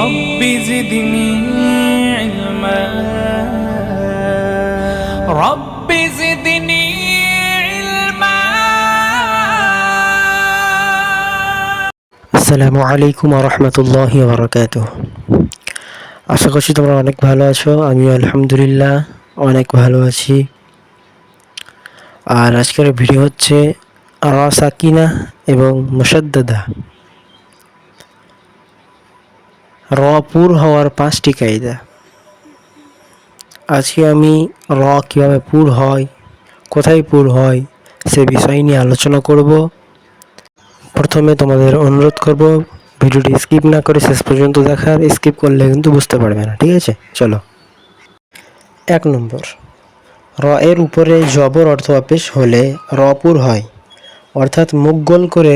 رب زدني علما رب زدني علما আসসালামু আলাইকুম রহমতুল্লাহ বরকাত আশা করছি তোমরা অনেক ভালো আছো আমি আলহামদুলিল্লাহ অনেক ভালো আছি আর আজকের ভিডিও হচ্ছে র সাকিনা এবং মুসাদ্দাদা র পুর হওয়ার পাঁচটি কায়দা। আজকে আমি র কীভাবে পুর হয়, কোথায় পুর হয়, সে বিষয় নিয়ে আলোচনা করব। প্রথমে তোমাদের অনুরোধ করব, ভিডিওটি স্কিপ না করে শেষ পর্যন্ত দেখার, স্কিপ করলে কিন্তু বুঝতে পারবে না, ঠিক আছে? চলো। এক নম্বর, র এর উপরে জবর অর্থ অপেশ হলে রপুর হয়। অর্থাৎ মুখ গোল করে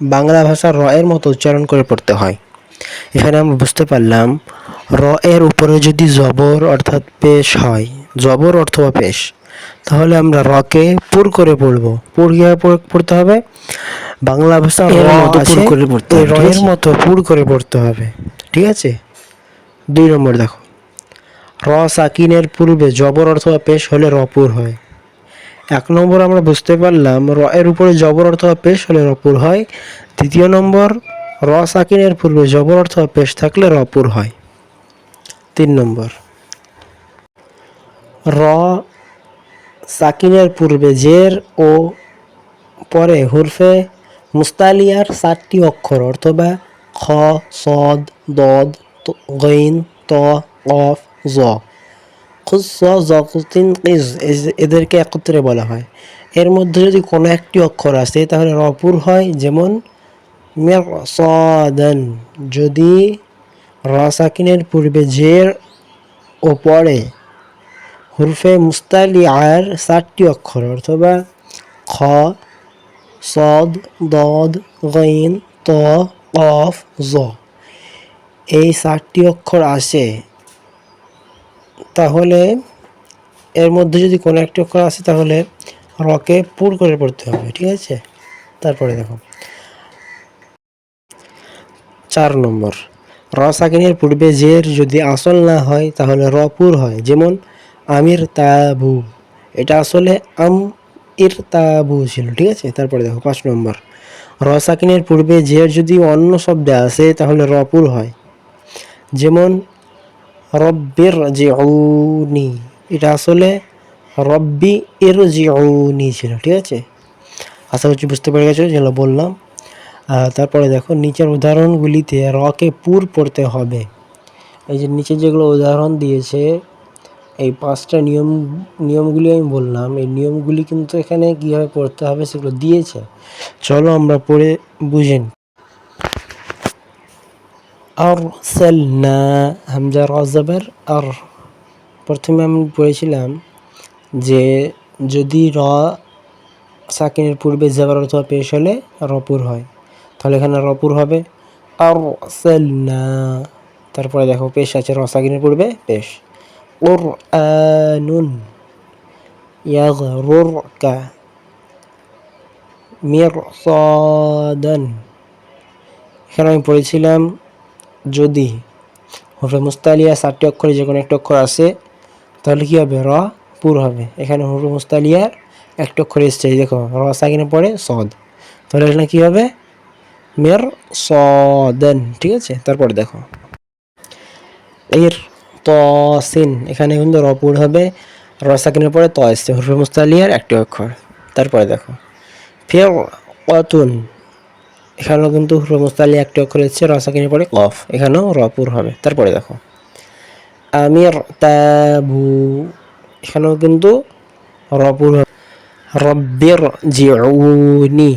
বাংলা ভাষার র এর মতো উচ্চারণ করে পড়তে হয়। এখানে আমরা বুঝতে পারলাম র এর উপরে যদি জবর অর্থাৎ পেশ হয় জবর অথবা পেশ তাহলে আমরা রকে পুর করে পড়ব। পুর পড়তে হবে? বাংলা ভাষা র আছে, করে পড়তে এই হবে, র ঠিক এর আছে? মতো পুর করে পড়তে হবে ঠিক আছে? দুই নম্বর দেখো র সাকিনের পূর্বে জবর অথবা পেশ হলে রপুর হয়। এক নম্বর আমরা বুঝতে পারলাম র এর উপরে জবর অথবা পেশ হলে রপুর হয়। দ্বিতীয় নম্বর র সাকিনের পূর্বে জবর অর্থ পেশ থাকলে রপুর হয়। তিন নম্বর। র সাকিনের পূর্বে জের ও পরে হুরফে মুস্তালিয়ার সাতটি অক্ষর, অথবা খ, সদ, দদ গইন, ত অফ জ। খুস এদেরকে একত্রে বলা হয়। এর মধ্যে যদি কোনো একটি অক্ষর আসে, তাহলে রপুর হয়, যেমন মের সদন, যদি র সাকিনের পূর্বে জের ও পরে হুরফে মুস্তালিয়ার সাতটি অক্ষর, অথবা খ, সদ, দদ, গইন, ত, কফ, জ, এই সাতটি অক্ষর আসে তাহলে এর মধ্যে যদি কোনো একটি অক্ষর আসে তাহলে রকে পুর করে পড়তে হবে, ঠিক আছে? তারপরে দেখো। চার নম্বর। র সাকিনের পূর্বে জের যদি আসল না হয়, তাহলে র পুর হয়। যেমন, আমির তাবু। এটা আসলে আম, ইর তাবু ছিল, ঠিক আছে? তারপরে দেখো, পাঁচ নম্বর। র সাকিনের পূর্বে জের যদি অন্য শব্দে আসে, তাহলে র পুর হয়। যেমন, রব্বের যে জিউনি। এটা আসলে রব্বি এর জিউনি ছিল, ঠিক আছে? আশা করছি বুঝতে পেরে গেছো, যেগুলো বললাম। তারপরে দেখো, নিচের উদাহরণগুলিতে রকে পুর পড়তে হবে। এই যে নিচে যেগুলো উদাহরণ দিয়েছে, এই পাঁচটা নিয়ম, নিয়মগুলি আমি বললাম। এই নিয়মগুলি কিন্তু এখানে কীভাবে পড়তে হবে সেগুলো দিয়েছে। চলো আমরা পড়ে বুঝেন আর সেলনা হামজা রজাবার, আর প্রথমে আমি পড়েছিলাম যে যদি র সাকিনের পূর্বে জাবার অথবা পেশ হলে রপুর হয়। তাহলে এখানে রপুর হবে। আর সেলনা তারপরে দেখো, পেশ আছে, র সাকিনের পূর্বে পেশ। ওর আনুন ইয়াগরুরকা মিরসাদান। এখানে আমি পড়েছিলাম, যদি হরফে মুস্তালিয়া চারটি অক্ষরে যে কোনো একটা অক্ষর আসে তাহলে কী হবে? র পুর হবে। এখানে হরফে মুস্তালিয়ার একটা অক্ষর এসছে দেখো, র সাকিনে পড়ে সদ। তাহলে এখানে কী হবে? মের সদেন, ঠিক আছে? তারপরে দেখো। এর তসিন, এখানে কিন্তু র পুর হবে। র সাকিনের পরে ত এসছে হরফে মুস্তালিয়ার একটি অক্ষর। তারপরে দেখো। ফের অতুন, এখানেও কিন্তু হরফে মুস্তালি একটি অক্ষর এসছে র সাকিনের পরে কফ, এখানেও রপুর হবে। তারপরে দেখো। আমির তাবু, এখানেও কিন্তু রপুর হবে। রব্বির জিউনি,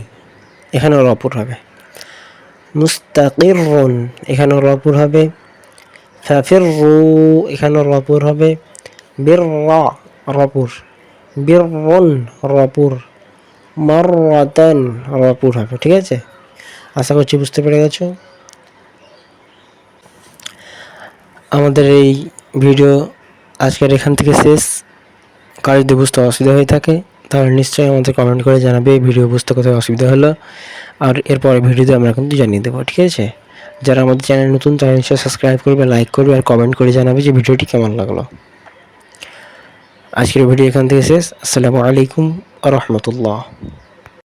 এখানেও রপুর হবে। মুস্তাকিরুন এখানেও রপুর হবে। ফাফিরু এখানেও রপুর হবে। বীর রপুর বীরুন রপুর মাররাতান রপুর হবে, ঠিক আছে? আশা করছি বুঝতে পেরে গেছো। আমাদের এই ভিডিও আজকের এখান থেকে শেষ। কার যদি বুঝতে অসুবিধা হয়ে থাকে। তাহলে নিশ্চয়ই আমাদের কমেন্ট করে জানাবে এই ভিডিও বুঝতে কোথায় অসুবিধা হলো। আর এরপরে ভিডিওতে আমরা কিন্তু জানিয়ে দেবো, ঠিক আছে? যারা আমাদের চ্যানেল নতুন, তারা নিশ্চয়ই সাবস্ক্রাইব করবে লাইক করবে আর কমেন্ট করে জানাবে যে ভিডিওটি কেমন লাগল। আজকের ভিডিও এখান থেকে শেষ। আসসালামু আলাইকুম রহমতুল্লাহ।